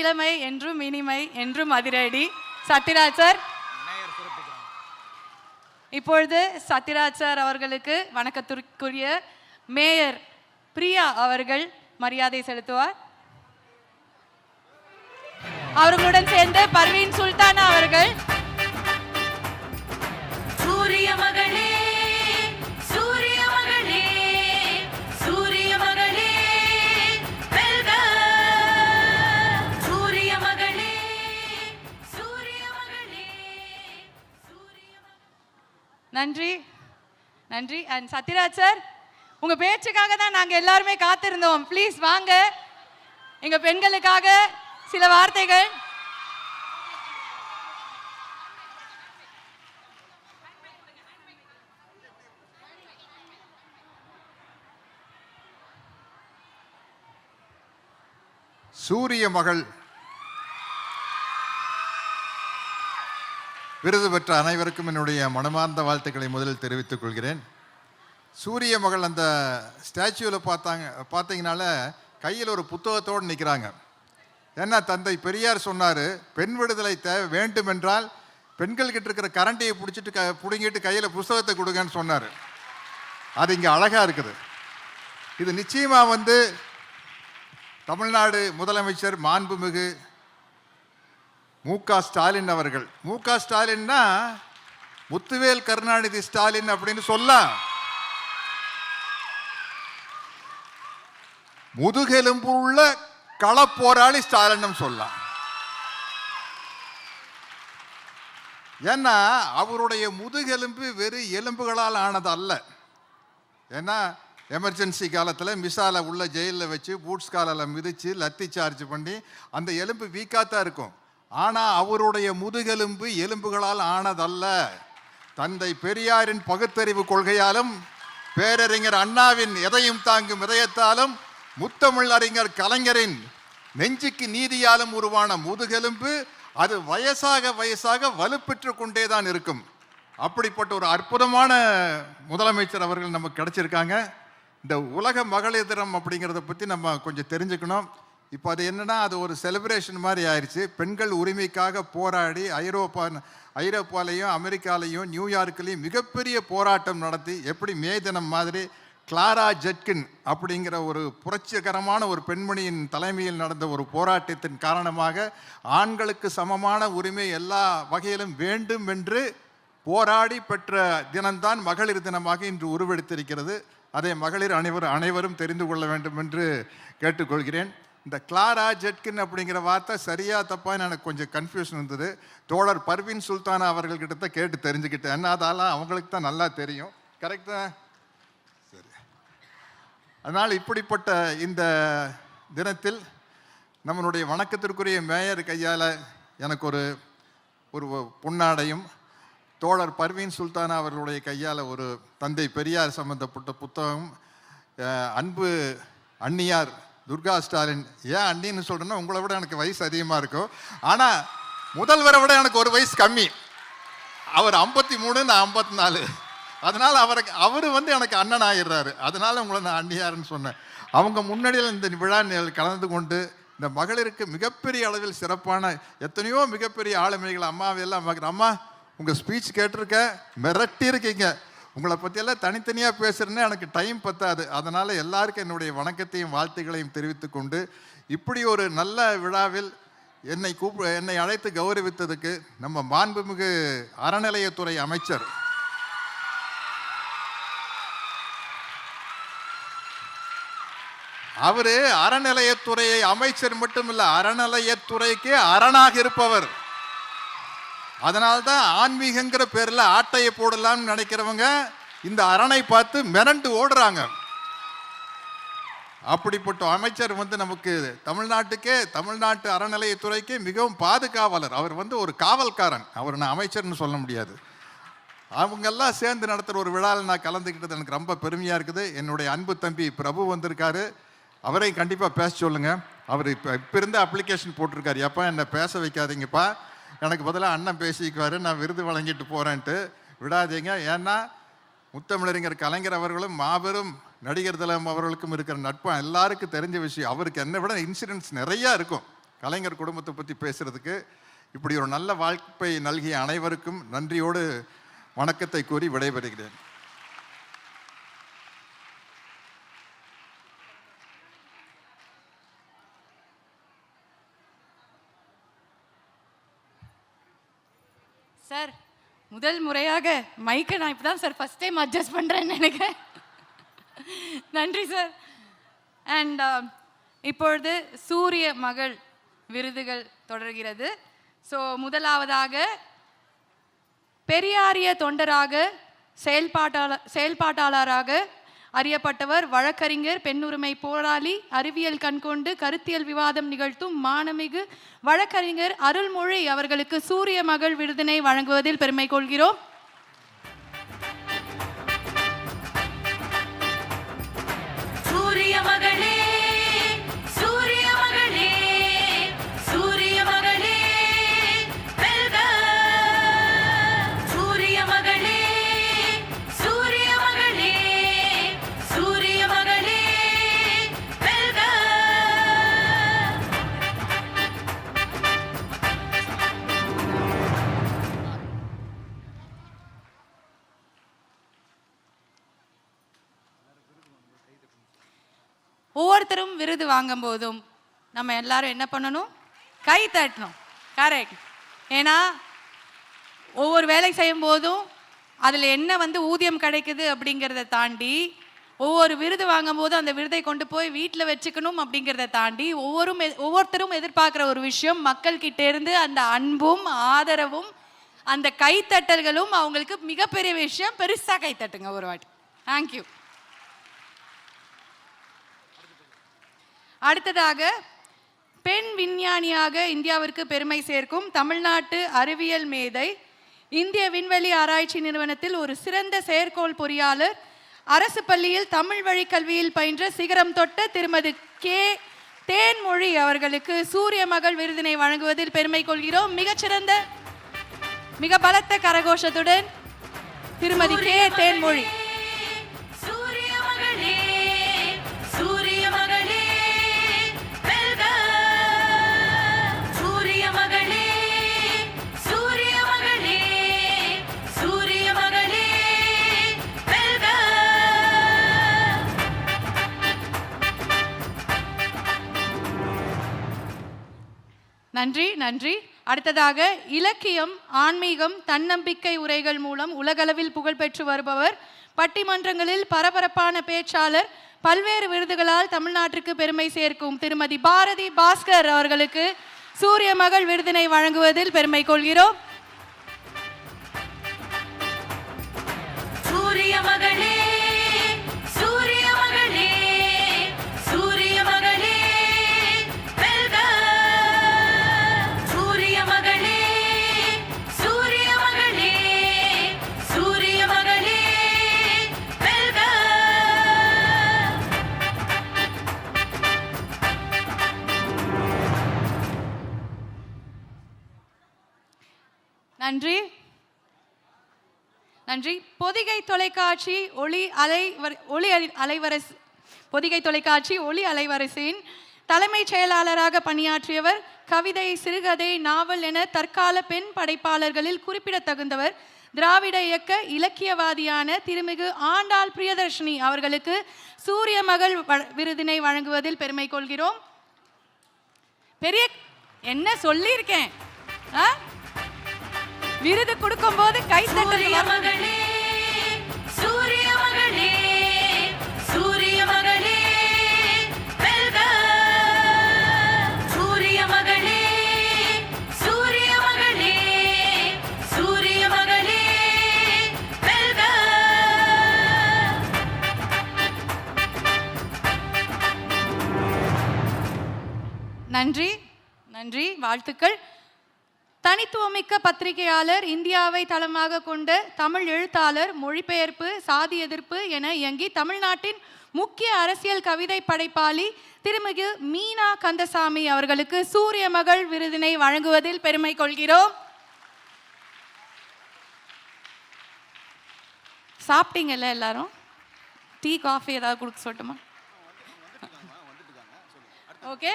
இளமை என்றும் இனிமை என்றும் அதிரடி. சத்யராஜ் சார். இப்பொழுது சத்யராஜ் சார் அவர்களுக்கு வணக்கத்திற்குரிய மேயர் பிரியா அவர்கள் மரியாதை செலுத்துவார். அவர்களுடன் சேர்ந்து பர்வீன் சுல்தானா அவர்கள். சூரிய மகளே நன்றி. அண்ட் சத்யராஜ் சார் உங்க பேச்சுக்காக தான் நாங்க எல்லாருமே காத்திருந்தோம். ப்ளீஸ் வாங்க. எங்க பெண்களுக்காக சில வார்த்தைகள். சூரிய மகள் விருது பெற்ற அனைவருக்கும் என்னுடைய மனமார்ந்த வாழ்த்துக்களை முதலில் தெரிவித்துக் கொள்கிறேன். சூரிய மகள் அந்த ஸ்டாச்சுவில் பார்த்தாங்க பார்த்தீங்கனால கையில் ஒரு புத்தகத்தோடு நிற்கிறாங்க. ஏன்னா தந்தை பெரியார் சொன்னார் பெண் விடுதலை தேவை வேண்டுமென்றால் பெண்கள்கிட்ட இருக்கிற கரண்டியை பிடிச்சிட்டு க பிடுங்கிட்டு கையில் புஸ்தகத்தை கொடுங்கன்னு சொன்னார். அது இங்கே அழகாக இருக்குது. இது நிச்சயமாக வந்து தமிழ்நாடு முதலமைச்சர் மாண்புமிகு மு க. ஸ்டாலின் அவர்கள். மு க. ஸ்டாலின்னா முத்துவேல் கருணாநிதி ஸ்டாலின் அப்படின்னு சொல்லலாம் முதுகெலும்புள்ள களப்போராளி ஸ்டாலின் சொல்லலாம் ஏன்னா அவருடைய முதுகெலும்பு வெறும் எலும்புகளால் ஆனது அல்ல. ஏன்னா எமர்ஜென்சி காலத்தில் மிசாலை உள்ள ஜெயிலில் வச்சு பூட்ஸ் காலில் மிதித்து லத்தி சார்ஜ் பண்ணி அந்த எலும்பு வீக்காக தான் இருக்கும். ஆனால் அவருடைய முதுகெலும்பு எலும்புகளால் ஆனதல்ல. தந்தை பெரியாரின் பகுத்தறிவு கொள்கையாலும் பேரறிஞர் அண்ணாவின் எதையும் தாங்கும் இதயத்தாலும் முத்தமிழ் அறிஞர் கலைஞரின் நெஞ்சுக்கு நீதியாலும் உருவான முதுகெலும்பு அது வயசாக வயசாக வலுப்பெற்று கொண்டே தான் இருக்கும். அப்படிப்பட்ட ஒரு அற்புதமான முதலமைச்சர் அவர்கள் நமக்கு கிடைச்சிருக்காங்க. இந்த உலக மகளிர் தினம் அப்படிங்கிறத பற்றி நம்ம கொஞ்சம் தெரிஞ்சுக்கணும். இப்போ அது என்னன்னா அது ஒரு செலிப்ரேஷன் மாதிரி ஆயிடுச்சு பெண்கள் உரிமைக்காக போராடி ஐரோப்பா ஐரோப்பாலையும் அமெரிக்காலையும் நியூயார்க்லேயும் மிகப்பெரிய போராட்டம் நடத்தி எப்படி மே தினம் மாதிரி கிளாரா ஜெட்கின் அப்படிங்கிற ஒரு புரட்சிகரமான ஒரு பெண்மணியின் தலைமையில் நடந்த ஒரு போராட்டத்தின் காரணமாக ஆண்களுக்கு சமமான உரிமை எல்லா வகையிலும் வேண்டும் என்று போராடி பெற்ற தினம்தான் மகளிர் தினமாக இன்று உருவெடுத்திருக்கிறது. அதை மகளிர் அனைவரும் அனைவரும் தெரிந்து கொள்ள வேண்டும் என்று கேட்டுக்கொள்கிறேன். இந்த கிளாரா ஜெட்கின் அப்படிங்கிற வார்த்தை சரியா தப்பான்னு எனக்கு கொஞ்சம் கன்ஃபியூஷன் இருந்தது. தோழர் பர்வீன் சுல்தானா அவர்கள்கிட்ட தான் கேட்டு தெரிஞ்சுக்கிட்டேன். என்ன அதெல்லாம் அவங்களுக்கு தான் நல்லா தெரியும். கரெக்டா சரி. அதனால் இப்படிப்பட்ட இந்த தினத்தில் நம்மளுடைய வணக்கத்திற்குரிய மேயர் கையால் எனக்கு ஒரு ஒரு பொன்னாடையும் தோழர் பர்வீன் சுல்தானா அவர்களுடைய கையால் ஒரு தந்தை பெரியார் சம்பந்தப்பட்ட புத்தகம் அன்பு அன்னியார் துர்கா ஸ்டாலின் ஏன் அண்ணின்னு சொல்கிறேன்னா உங்களை விட எனக்கு வயசு அதிகமாக இருக்கும். ஆனால் முதல்வரை விட எனக்கு ஒரு வயசு கம்மி. அவர் ஐம்பத்தி மூணு நான் ஐம்பத்தி நாலு. அதனால் அவருக்கு அவர் வந்து எனக்கு அண்ணன் ஆயிடுறாரு. அதனால் உங்களை நான் அண்ணியாருன்னு சொன்னேன். அவங்க முன்னாடியில் இந்த விழா கலந்து கொண்டு இந்த மகளிருக்கு மிகப்பெரிய அளவில் சிறப்பான எத்தனையோ மிகப்பெரிய ஆளுமைகள் அம்மாவையெல்லாம் எல்லாம் அம்மா உங்கள் ஸ்பீச் கேட்டிருக்கேன் மிரட்டி இருக்கீங்க உங்களை பற்றியெல்லாம் தனித்தனியாக பேசுகிறேன்னு எனக்கு டைம் பத்தாது. அதனால் எல்லாருக்கும் என்னுடைய வணக்கத்தையும் வாழ்த்துக்களையும் தெரிவித்து கொண்டு இப்படி ஒரு நல்ல விழாவில் என்னை கூப்ப என்னை அழைத்து கௌரவித்ததுக்கு நம்ம மாண்புமிகு அறநிலையத்துறை அமைச்சர் அவரு அறநிலையத்துறையை அமைச்சர் மட்டும் இல்லை அறநிலையத்துறைக்கு அரணாக இருப்பவர். அதனால்தான் ஆன்மீகங்கிற பேரில் ஆட்டையை போடலாம்னு நினைக்கிறவங்க இந்த அரணை பார்த்து மிரண்டு ஓடுறாங்க. அப்படிப்பட்ட அமைச்சர் வந்து நமக்கு தமிழ்நாட்டுக்கே தமிழ்நாட்டு அறநிலையத்துறைக்கே மிகவும் பாதுகாவலர். அவர் வந்து ஒரு காவல்காரன். அவர் நான் அமைச்சர்னு சொல்ல முடியாது. அவங்கெல்லாம் சேர்ந்து நடத்துகிற ஒரு விழாவில் நான் கலந்துக்கிட்டது எனக்கு ரொம்ப பெருமையாக இருக்குது. என்னுடைய அன்பு தம்பி பிரபு வந்திருக்காரு. அவரையும் கண்டிப்பாக பேச சொல்லுங்கள் அவர் இப்போ இப்போ இருந்த அப்ளிகேஷன் போட்டிருக்காரு. எப்போ என்னை பேச வைக்காதீங்கப்பா. எனக்கு பதிலாக அண்ணன் பேசிக்குவார் நான் விருது வழங்கிட்டு போகிறேன்ட்டு விடாதீங்க. ஏன்னா முத்தமிழறிஞர் கலைஞர் அவர்களும் மாபெரும் நடிகர் திலம் அவர்களுக்கும் இருக்கிற நட்பம் எல்லாருக்கும் தெரிஞ்ச விஷயம். அவருக்கு என்னை விட இன்சிடென்ட்ஸ் நிறையா இருக்கும். கலைஞர் குடும்பத்தை பற்றி பேசுகிறதுக்கு இப்படி ஒரு நல்ல வாய்ப்பை நல்கிய அனைவருக்கும் நன்றியோடு வணக்கத்தை கூறி விடைபெறுகிறேன். சார் முதல் முறையாக மைக்கை நான் இப்போ தான் சார் ஃபஸ்ட் டைம் அட்ஜஸ்ட் பண்ணுறேன்னு நினைக்கிறேன். நன்றி சார். அண்ட் um, இப்பொழுது சூரிய மகள் விருதுகள் தொடர்கிறது. ஸோ முதலாவதாக பெரியாரிய தொண்டராக செயல்பாட்டாளர் செயல்பாட்டாளராக அறியப்பட்டவர் வழக்கறிஞர் பெண்ணுரிமை போராளி அறிவியல் கண்கொண்டு கருத்தியல் விவாதம் நிகழ்த்தும் மானமிகு வழக்கறிஞர் அருள்மொழி அவர்களுக்கு சூரிய மகள் விருதினை வழங்குவதில் பெருமை கொள்கிறோம். சூரிய மகளே ஒவ்வொருத்தரும் விருது வாங்கும் போதும் நம்ம எல்லாரும் என்ன பண்ணணும்? கை தட்டணும். கரெக்ட் ஏன்னா ஒவ்வொரு வேலை செய்யும் போதும் அதில் என்ன வந்து ஊதியம் கிடைக்குது அப்படிங்கிறத தாண்டி ஒவ்வொரு விருது வாங்கும் போது அந்த விருதை கொண்டு போய் வீட்டில் வச்சுக்கணும் அப்படிங்கிறத தாண்டி ஒவ்வொரு ஒவ்வொருத்தரும் எதிர்பார்க்குற ஒரு விஷயம் மக்கள்கிட்டேருந்து இருந்து அந்த அன்பும் ஆதரவும் அந்த கைத்தட்டல்களும் அவங்களுக்கு மிகப்பெரிய விஷயம். பெருசாக கைத்தட்டுங்க ஒரு வாட்டி. தேங்க்யூ அடுத்ததாக பெண் விஞ்ஞானியாக இந்தியாவிற்கு பெருமை சேர்க்கும் தமிழ்நாட்டு அறிவியல் மேதை இந்திய விண்வெளி ஆராய்ச்சி நிறுவனத்தில் ஒரு சிறந்த செயற்கோள் பொறியாளர் அரசு பள்ளியில் தமிழ் வழி கல்வியில் பயின்ற சிகரம் தொட்ட திருமதி கே. தேன்மொழி அவர்களுக்கு சூரிய மகள் விருதினை வழங்குவதில் பெருமை கொள்கிறோம். மிகச்சிறந்த மிக பலத்த கரகோஷத்துடன் திருமதி கே. தேன்மொழி. நன்றி நன்றி. அடுத்ததாக இலக்கியம் ஆன்மீகம் தன்னம்பிக்கை உரைகள் மூலம் உலகளவில் புகழ்பெற்று வருபவர் பட்டிமன்றங்களில் பரபரப்பான பேச்சாளர் பல்வேறு விருதுகளால் தமிழ்நாட்டிற்கு பெருமை சேர்க்கும் திருமதி பாரதி பாஸ்கர் அவர்களுக்கு சூரிய மகள் விருதினை வழங்குவதில் பெருமை கொள்கிறோம். சூரிய மகளே நன்றி. நன்றி. பொதிகை தொலைக்காட்சி ஒளி அலை ஒளி அலை- அலைவரசு பொதிகை தொலைக்காட்சி ஒளி அலைவரிசையின் தலைமைச் செயலாளராக பணியாற்றியவர் கவிதை சிறுகதை நாவல் என தற்கால பெண் படைப்பாளர்களில் குறிப்பிடத்தகுந்தவர் திராவிட இயக்க இலக்கியவாதியான திருமிகு ஆண்டாள் பிரியதர்ஷினி அவர்களுக்கு சூரிய மகள் வ- விருதினை வழங்குவதில் பெருமை கொள்கிறோம். பெரிய என்ன சொல்லியிருக்கேன்? ஆ? விருது கொடுக்கும்போது கை சூரிய மகளே சூரிய மகளே சூரிய மகளே வெல்க. சூரிய மகளே சூரிய மகளே சூரிய மகளே வெல்க. நன்றி நன்றி வாழ்த்துக்கள். தனித்துவமிக்க பத்திரிகையாளர் இந்தியாவை தளமாக கொண்ட தமிழ் எழுத்தாளர் மொழிபெயர்ப்பு சாதி எதிர்ப்பு என இயங்கி தமிழ்நாட்டின் முக்கிய அரசியல் கவிதை படைப்பாளி திருமிகு மீனா கந்தசாமி அவர்களுக்கு சூரிய மகள் விருதினை வழங்குவதில் பெருமை கொள்கிறோம். சாப்பிட்டீங்கல்ல எல்லாரும்? டீ காஃபி ஏதாவது கொடுக்க சொல்லட்டுமா? ஓகே.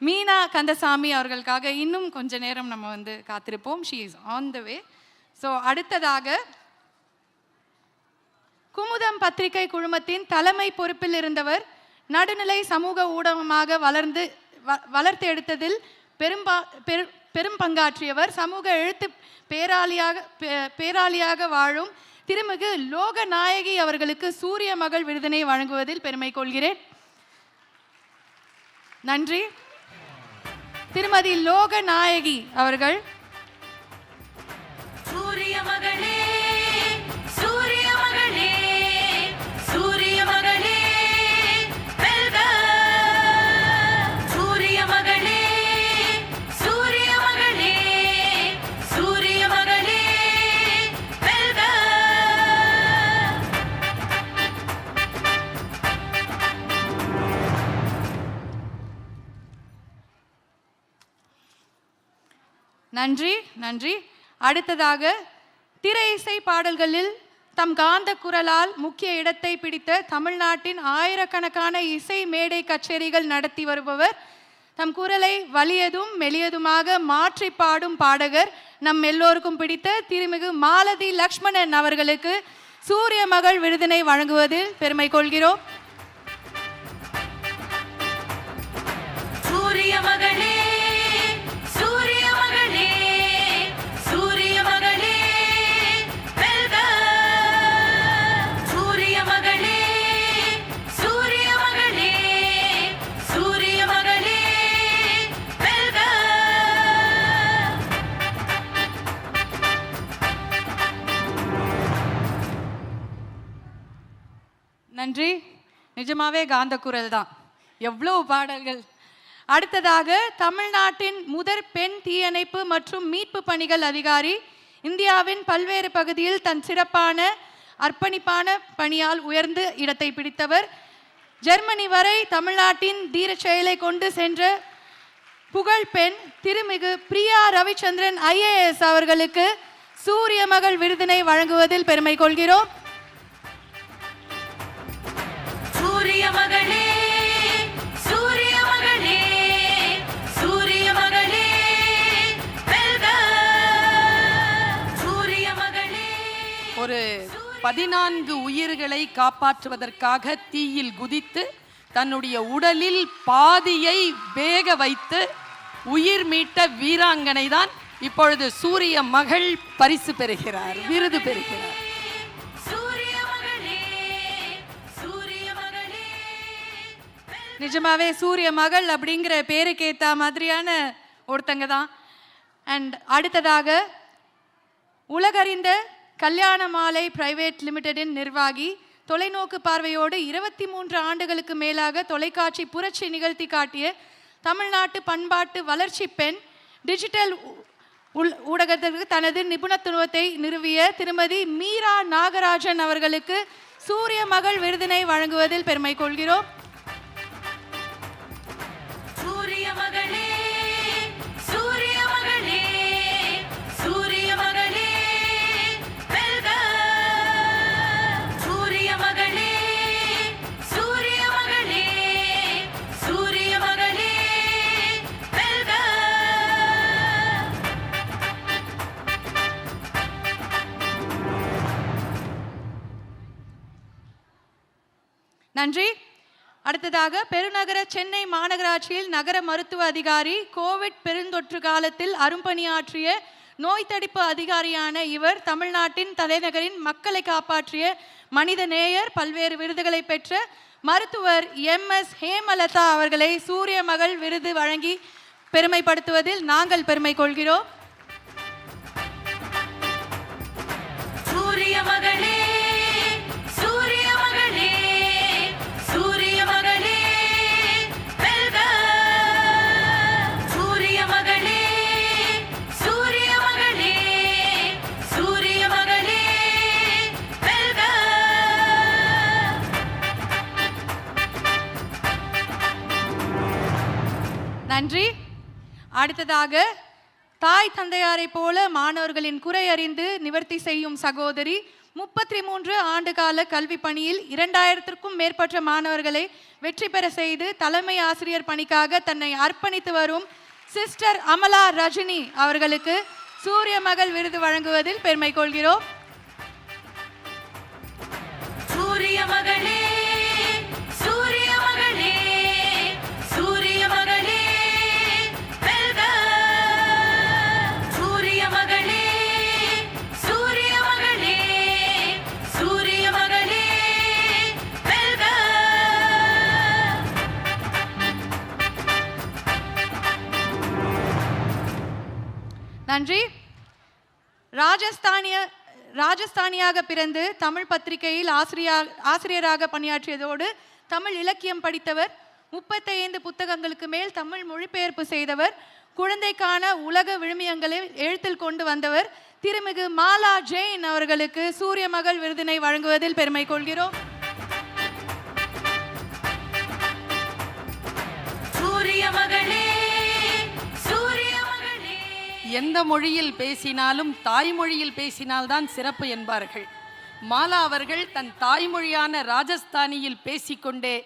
மீனா கந்தசாமி அவர்களுக்காக இன்னும் கொஞ்ச நேரம் நம்ம வந்து காத்திருப்போம். She is on the way so அடுத்ததாக குமுதம் பத்திரிகை குழுமத்தின் தலைமை பொறுப்பில் இருந்தவர் நடுநிலை சமூக ஊடகமாக வளர்ந்து வ- வளர்த்து எடுத்ததில் பெரும்பா பெரு பெரும் பங்காற்றியவர். சமூக எழுத்து பேராளியாக பே- பேராளியாக வாழும் திருமிகு லோக நாயகி அவர்களுக்கு சூரிய மகள் விருதினை வழங்குவதில் பெருமை கொள்கிறேன். நன்றி. திருமதி லோகநாயகி அவர்கள் நன்றி. அடுத்ததாக திரை இசை பாடல்களில் தம் காந்த குரலால் முக்கிய இடத்தை பிடித்த தமிழ்நாட்டின் ஆயிரக்கணக்கான இசை மேடை கச்சேரிகள் நடத்தி வருபவர் தம் குரலை வலியதும் மெலியதுமாக மாற்றி பாடும் பாடகர் நம் எல்லோருக்கும் பிடித்த திருமிகு மாலதி லக்ஷ்மணன் அவர்களுக்கு சூரிய மகள் விருதினை வழங்குவதில் பெருமை கொள்கிறோம். சூரிய மகளே நிஜமாவே காந்த குரல் தான். எவ்வளோ பாடல்கள். அடுத்ததாக தமிழ்நாட்டின் முதற் பெண் தீயணைப்பு மற்றும் மீட்பு பணிகள் அதிகாரி இந்தியாவின் பல்வேறு பகுதியில் தன் சிறப்பான அர்ப்பணிப்பான பணியால் உயர்ந்து இடத்தை பிடித்தவர். ஜெர்மனி வரை தமிழ்நாட்டின் தீர செயலை கொண்டு சென்ற புகழ்பெண் திருமிகு பிரியா ரவிச்சந்திரன் ஐஏஎஸ் அவர்களுக்கு சூரிய மகள் விருதினை வழங்குவதில் பெருமை கொள்கிறோம். ஒரு பதினான்கு உயிர்களை காப்பாற்றுவதற்காக தீயில் குதித்து தன்னுடைய உடலில் பாதியை வேக வைத்து உயிர் மீட்ட வீராங்கனை தான் இப்பொழுது சூரிய மகள் பரிசு பெறுகிறார் விருது பெறுகிறார். நிஜமாவே சூரிய மகள் அப்படிங்கிற பேருக்கு மாதிரியான ஒருத்தங்க தான். அண்ட் அடுத்ததாக உலகறிந்த கல்யாண மாலை பிரைவேட் லிமிடெடின் நிர்வாகி தொலைநோக்கு பார்வையோடு இருபத்தி மூன்று ஆண்டுகளுக்கு மேலாக தொலைக்காட்சி புரட்சி நிகழ்த்தி காட்டிய தமிழ்நாட்டு பண்பாட்டு வளர்ச்சி பெண் டிஜிட்டல் உள் ஊடகத்திற்கு தனது நிபுணத்துவத்தை நிறுவிய திருமதி மீரா நாகராஜன் அவர்களுக்கு சூரிய மகள் விருதினை வழங்குவதில் பெருமை கொள்கிறோம். நன்றி. அடுத்ததாக பெருநகர சென்னை மாநகராட்சியில் நகர மருத்துவ அதிகாரி கோவிட் பெருந்தொற்று காலத்தில் அரும்பணியாற்றிய நோய் தடுப்பு அதிகாரியான இவர் தமிழ்நாட்டின் தலைநகரின் மக்களை காப்பாற்றிய மனித நேயர் பல்வேறு விருதுகளை பெற்ற மருத்துவர் எம். எஸ். ஹேமலதா அவர்களை சூரிய மகள் விருது வழங்கி பெருமைப்படுத்துவதில் நாங்கள் பெருமை கொள்கிறோம். அடுத்ததாக தாய் தந்தையாரை போல மாணவர்களின் குறை அறிந்து நிவர்த்தி செய்யும் சகோதரி முப்பத்தி மூன்று ஆண்டுகால கல்வி பணியில் இரண்டாயிரத்திற்கும் மேற்பட்ட மாணவர்களை வெற்றி பெற செய்து தலைமை ஆசிரியர் பணிக்காக தன்னை அர்ப்பணித்து வரும் சிஸ்டர் அமலா ரஜினி அவர்களுக்கு சூரிய மகள் விருது வழங்குவதில் பெருமை கொள்கிறோம் சூரிய மகளே நன்றி. ராஜஸ்தானிய ராஜஸ்தானியாக பிறந்து தமிழ் பத்திரிகையில் ஆசிரியர் ஆசிரியராக பணியாற்றியதோடு தமிழ் இலக்கியம் படித்தவர் முப்பத்தைந்து புத்தகங்களுக்கு மேல் தமிழ் மொழிபெயர்ப்பு செய்தவர் குழந்தைக்கான உலக விழுமியங்களை எழுத்தில் கொண்டு வந்தவர். திருமிகு மாலா ஜெயின் அவர்களுக்கு சூரிய மகள் விருதினை வழங்குவதில் பெருமை கொள்கிறோம். எந்த மொழியில் பேசினாலும் தாய்மொழியில் பேசினால்தான் சிறப்பு என்பார்கள். மாலா அவர்கள் தன் தாய்மொழியான ராஜஸ்தானியில் பேசிக்கொண்டே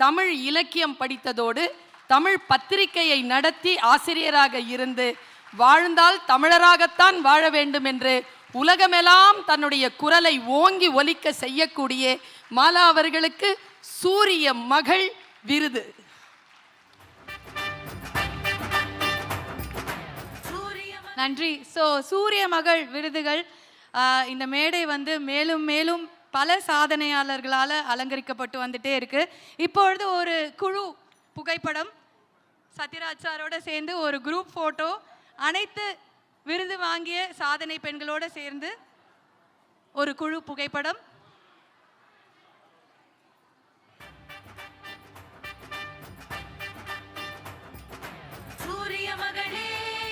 தமிழ் இலக்கியம் படித்ததோடு தமிழ் பத்திரிகையை நடத்தி ஆசிரியராக இருந்து வாழ்ந்தால் தமிழராகத்தான் வாழ வேண்டும் என்று உலகமெல்லாம் தன்னுடைய குரலை ஓங்கி ஒலிக்க செய்யக்கூடிய மாலா அவர்களுக்கு சூரிய மகள் விருது. நன்றி. ஸோ சூரிய மகள் விருதுகள் இந்த மேடை வந்து மேலும் மேலும் பல சாதனையாளர்களால் அலங்கரிக்கப்பட்டு வந்துட்டே இருக்கு. இப்பொழுது ஒரு குழு புகைப்படம் சத்யராஜாரோட சேர்ந்து ஒரு குரூப் ஃபோட்டோ அனைத்து விருது வாங்கிய சாதனை பெண்களோட சேர்ந்து ஒரு குழு புகைப்படம். சூரிய மகளே